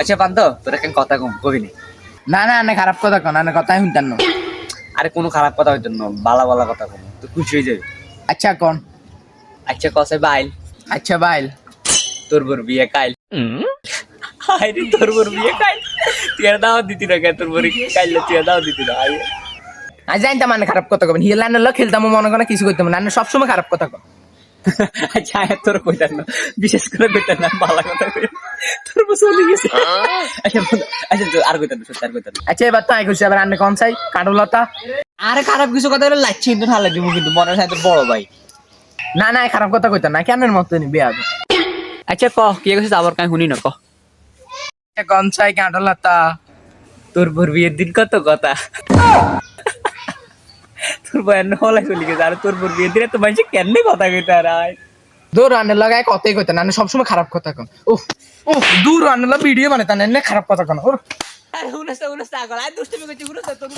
আচ্ছা বান্ধ তোর একটা কথা কম কবি নি। না না খারাপ কথা কন না কথা শুনতাম না। আরে কোনো খারাপ কথা হইতো না বালা বালা কথা কম তুই খুশি হয়ে যাবি। আচ্ছা কন? আচ্ছা কসে বাইল। আচ্ছা বাইল। তোর বোর বিয়ে কাইল। আরে তোর বোর বিয়ে কাইল। তুই আর দাও দিতি না তোর বোর কাইলে তুই আর দাও দিতি না আজ জানতাম মানে খারাপ কথা কবেন লাইন খেলতাম মনে করে কিছু করতাম না সবসময় খারাপ কথা কন আচ্ছা তোর কইতাম না? বিশেষ করে কইতাম না? বালা কথা কই তোর চলে গেছে। আচ্ছা বন্ধু, আচ্ছা তোর আর কইতাম না? সত্যি আর কইতাম আচ্ছা এবার তো আই করছি আবার আন্নে কন চাই? কাটলতা আরে খারাপ কিছু কথা হলে লাচ্ছি কিন্তু ঢালা দিব কিন্তু মনে হয় তোর বড় ভাই। না না খারাপ কথা কইতাম না কেনের মতো নি বিয়া আচ্ছা ক কি কইছিস আবার কাই শুনি না ক। কন চাই কাটলতা তোর বোর বিয়ের দিন কত কথা? তোর বয়ান হলাই চলে গেছে আর তোর বোর বিয়ে দিলে তো মানুষ কেন কথা কইতে আর দু দূর আন্নে লাগায় কথাই কইতে না সবসময় খারাপ কথা কন। ও ও দূর আন্নে লাগা ভিডিও মানে তানে খারাপ কথা কন ওর আরে উনসা উনসা আগল দুষ্টমি করছি উনসা তোর